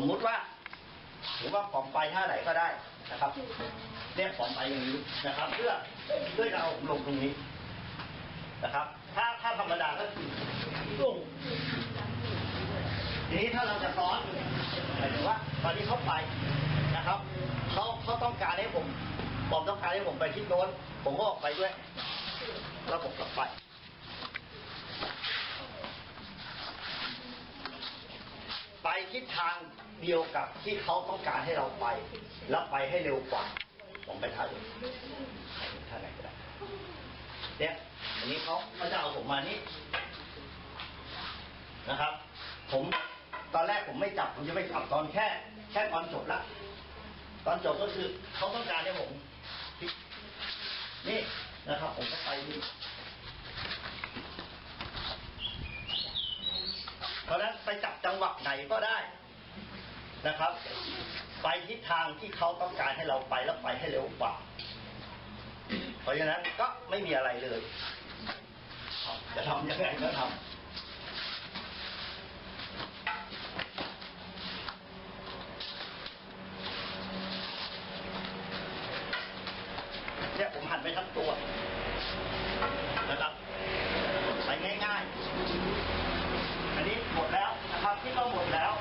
สมมติว่าหรือว่าผมไปท่าไหนก็ได้นะครับเนี่ยผมไปอย่างนี้นะครับ เพื่อเพื่อจะเอาลงตรงนี้นะครับ ถ้าถ้าธรรมดาก็ลงทีนี้ถ้าเราจะซ้อนหมายถึงว่า ตอนนี้เขาไปนะครับเขาเขาต้องการให้ผมผมต้องการให้ผมไปทิศโน้น ผมก็ออกไปด้วยแล้วผมกลับไปไปทิศทาง เดียวกับที่เขาต้องการให้เราไป แล้วไปให้เร็วกว่าผมไปท่าอื่นท่าไหนก็ได้เนี่ยอันนี้เขาเขาจะเอาผมมานี่นะครับ ผมตอนแรกผมไม่จับ ผมจะไม่จับตอนแค่ แค่ตอนจบละตอนจบก็คือเขาต้องการให้ผมนี่นะครับ ผมก็ไปนี่เพราะนั้นไปจับจังหวะไหนก็ได้ นะครับ ไปทิศทางที่เขาต้องการให้เราไปแล้วไปให้เร็วกว่า เพราะฉะนั้นก็ไม่มีอะไรเลย จะทำยังไงก็ทำเนี่ยผมหันไปทั้งตัวนะครับไปง่ายๆ อันนี้หมดแล้วนะครับที่ต้องหมดแล้ว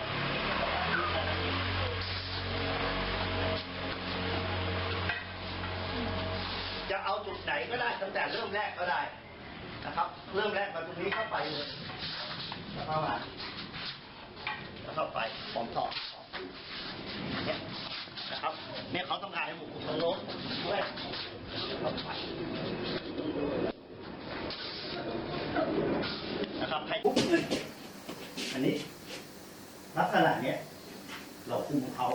จะเอาจุด ไหนก็ได้ตั้งแต่เริ่มแรกก็ได้นะครับ เริ่มแรกมาตรงนี้เข้าไปเลยแล้วเข้ามาแล้วเข้าไปผมต่อเนี่ยนะครับเนี่ยเขาต้องการให้หมูตรงโน้นด้วยเข้าไปนะครับให้ปุ๊บเลยอันนี้ ลักษณะเนี้ยเราคุมเขา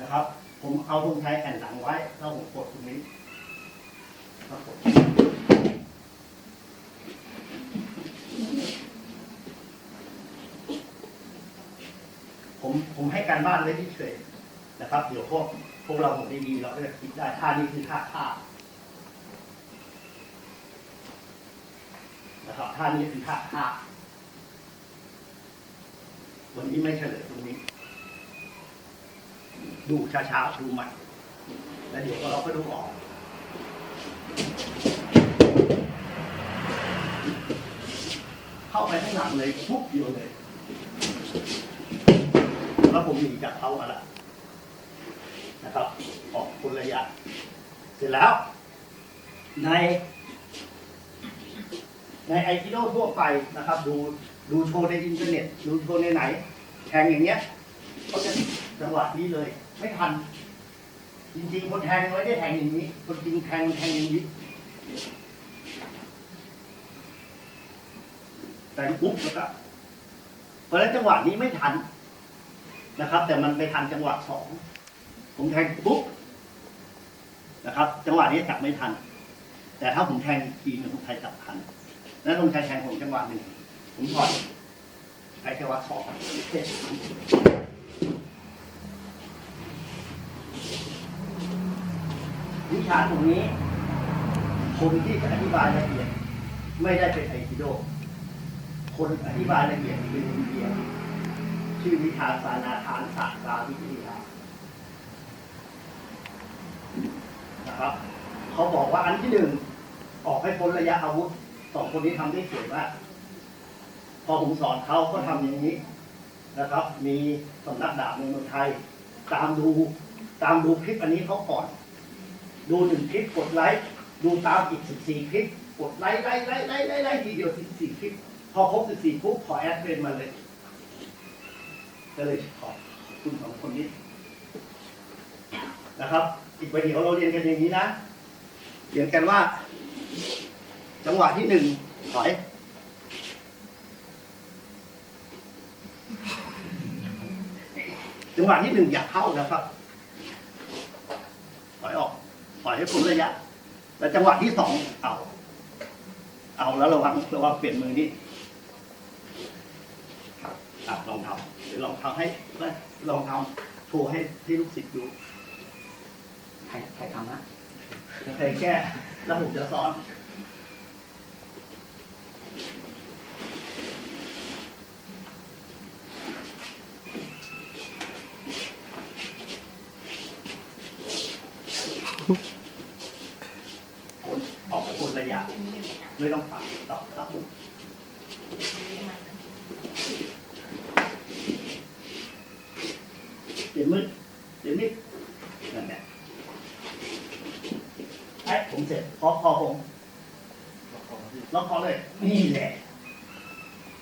นะครับ ผมเอาธงไทยแผ่นหลัง ไว้แล้วผมกดตรงนี้แล้วกดผมผมให้การบ้านไว้ที่เฉยนะครับ เดี๋ยวพวกพวกเราผมได้ดีเราก็จะคิดได้ท่านี้คือท่าท่านะครับท่านี้คือท่าท่าวันนี้ไม่เฉลยตรงนี้ ดูช้าๆ ดูใหม่ แล้วเดี๋ยวเราก็ดูออกเข้าไปข้างหลังเลยปุ๊บเดียวเลย แล้วผมหนีจากเขามาละนะครับ ออกคนระยะ เสร็จแล้ว ใน ในไอคิโดทั่วไปนะครับ ดูดูโชว์ในอินเทอร์เน็ต ดูโชว์ในไหนแทงอย่างเงี้ยเขาจะจังหวะนี้เลย ไม่ทัน จริงๆคนแทงไม่ได้แทงอย่างนี้ คนจริงแทงแทงอย่างนี้ แต่ปุ๊บแล้วก็เพราะฉะนั้นจังหวะนี้ไม่ทันนะครับ แต่มันไปทันจังหวะสองผมแทงปุ๊บนะครับ จังหวะนี้จับไม่ทัน แต่ถ้าผมแทงทีนึงผมไทยจับทัน แล้วธงชัยแทงผมจังหวะหนึ่งผมถอยไอ้จังหวะสองเจ็ดวิชาตรงนี้คนที่จะอธิบายละเอียด ไม่ได้เป็นไอคิโด คนอธิบายละเอียดเป็นอินเดียชื่อวิชาสานาฐานศาสตราวิทยานะครับเขาบอกว่าอันที่หนึ่งออกให้พ้นระยะอาวุธสองคนนี้ทำได้สวยมากพอผมสอนเขาก็ทำอย่างนี้นะครับ มีสำนักดาบในเมืองไทย ตามดูตามดูคลิปอันนี้เขาก่อน ดูหนึ่งคลิปกดไลค์ดูตามอีกสิบสี่คลิป กดไลค์ไลค์ไลค์ไลค์ไลค์ไลค์ทีเดียวสิบสี่คลิป พอครบสิบสี่ปุ๊บขอแอดเฟรนมาเลยก็เลยขอบคุณสองคนนี้นะครับ อีกประเดี๋ยวเราเรียนกันอย่างนี้นะเรียนกันว่า จังหวะที่หนึ่งถอยจังหวะที่หนึ่งอย่าเข้านะครับ อกปล่อยให้พ้นระยะ แล้วจังหวะที่สองเอา เอาแล้วระวังระวังเปลี่ยนมือนี่ครับลองทำลองทำให้ลองทำโชว์ให้ให้ลูกศิษย์ดูใครใครทำนะใครแก้แล้วผมจะสอนออกไปพ้นระยะ ไม่ต้องปักต่อครับเดี๋ยวมืดเดี๋ยวนิดนั่นแหละไอ้ผมเสร็จพอพอผมล็อกคอเลย นี่แหละ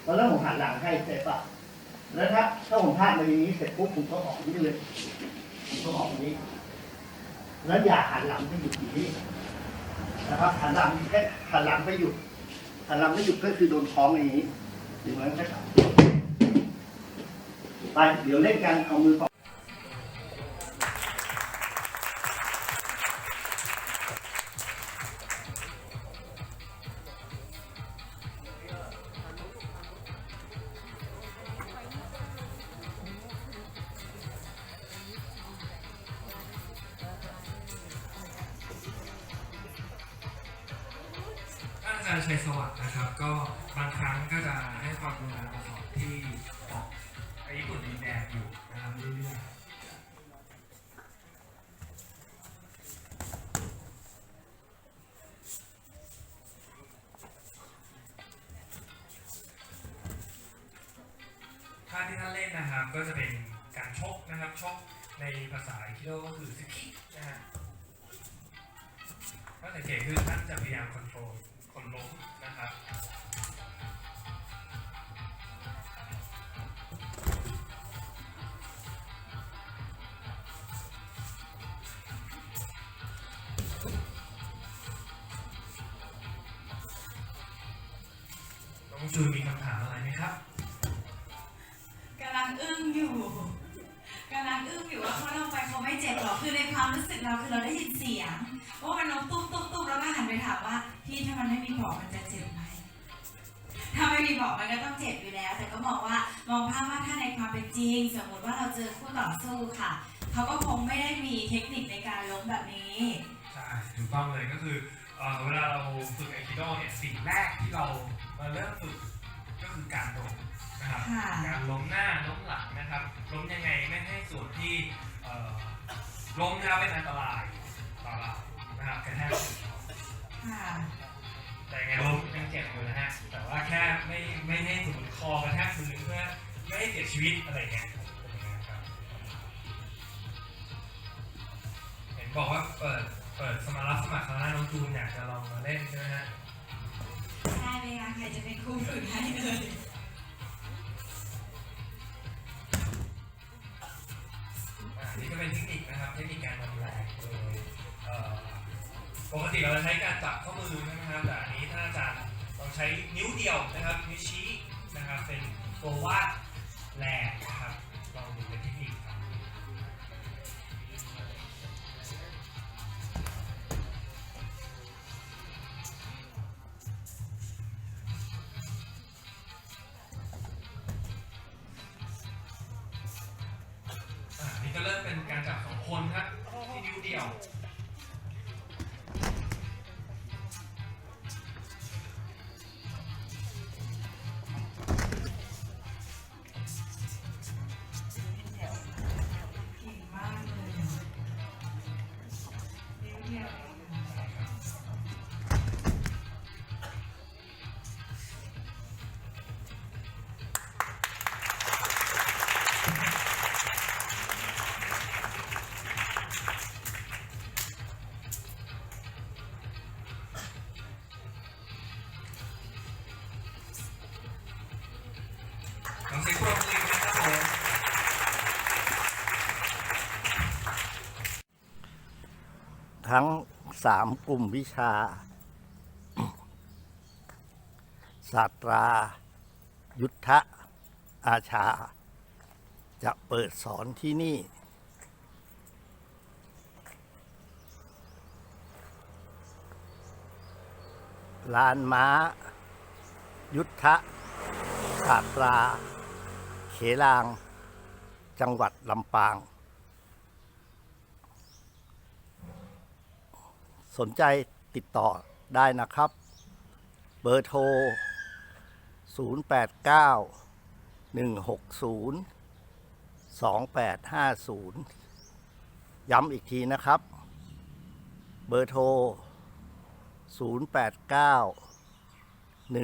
แล้วแล้วผมหันหลังให้เสร็จปะแล้วถ้าถ้าผมพลาดมาอย่างนี้เสร็จปุ๊บผมก็ออกนี่เลยผมก็ออกนี้ แล้วอย่าหันหลังไปอยู่ที่นี่ นะครับหันหลังแค่หันหลังไปอยู่หันหลังไปอยู่ก็คือโดนท้องอย่างนี้เหมือนกันไปเดี๋ยวเล่นกันเอามือท่า อารย์ชัยสวัสดิ์นะครับ ก็บางครั้งก็จะให้ความกรุณามาสอนที่ออกไปญี่ปุ่นดินแดงอยู่นะครับเรื่อยๆท่าที่ท่านเล่นนะครับก็จะเป็นการชกนะครับชกในภาษาคิโดก็คือสกินะฮะก็สังเกตคือท่านจะพยายามคอนโทรล คนล้มนะครับน้องจูนมีคำถามอะไรไหมครับ กำลังอึ้งอยู่กำลังอึ้งอยู่ว่าเขาลงไปเขาไม่เจ็บหรอกคือในความรู้สึกเราคือเราได้ยินเสียงว่ามันลงตุ๊บตุ๊บตุ๊บแล้วก็หันไปถามว่า พี่ถ้ามันไม่มีบอกมันจะเจ็บไหมถ้าไม่มีบอกมันก็ต้องเจ็บอยู่แล้ว แต่ก็มองว่ามองภาพว่าถ้าในความเป็นจริง สมมติว่าเราเจอคู่ต่อสู้ค่ะ เขาก็คงไม่ได้มีเทคนิคในการล้มแบบนี้ใช่ถูกต้องเลยก็คือเอ่อเวลาเราฝึกไอคิโดเนี่ยสิ่งแรกที่เรามาเริ่มฝึกก็คือการล้มนะครับค่ะ การล้มหน้าล้มหลังนะครับล้มยังไงไม่ให้ส่วนที่เอ่อล้มแล้วเป็นอันตรายต่อเรานะครับกระแทก ค่ะแต่ยังไงล้มยังเจ็บอยู่นะฮะ แต่ว่าแค่ไม่ไม่ให้สมมติคอกระแทกพื้นเพื่อไม่ให้เสียชีวิตอะไรเงี้ยเป็นอย่างนั้นครับเห็นบอกว่าเปิดเปิดสมารับสมัครคณะน้องจูนอยากจะลองมาเล่นใช่ไหมฮะได้ไหมคะใครจะเป็นครูฝึกให้เลยอ่านี่ก็เป็นเทคนิคนะครับเทคนิคการทำ ปกติเราจะใช้การจับข้อมือใช่ไหมครับแต่อันนี้ท่านอาจารย์ลองใช้นิ้วเดียวนะครับนิ้วชี้นะครับเป็นตัววาดแรงนะครับลองดูเป็นเทคนิคครับอ่านี่ก็เริ่มเป็นการจับสองคนครับที่นิ้วเดียว ทั้งสามกลุ่มวิชาศาสตรา ยุทธะอาชา จะเปิดสอนที่นี่ ลานม้า ยุทธะศาสตรา เขลาง จังหวัดลำปาง สนใจติดต่อได้นะครับ เบอร์โทร 089 160 2850 ย้ำอีกทีนะครับ เบอร์โทร 089 160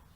2850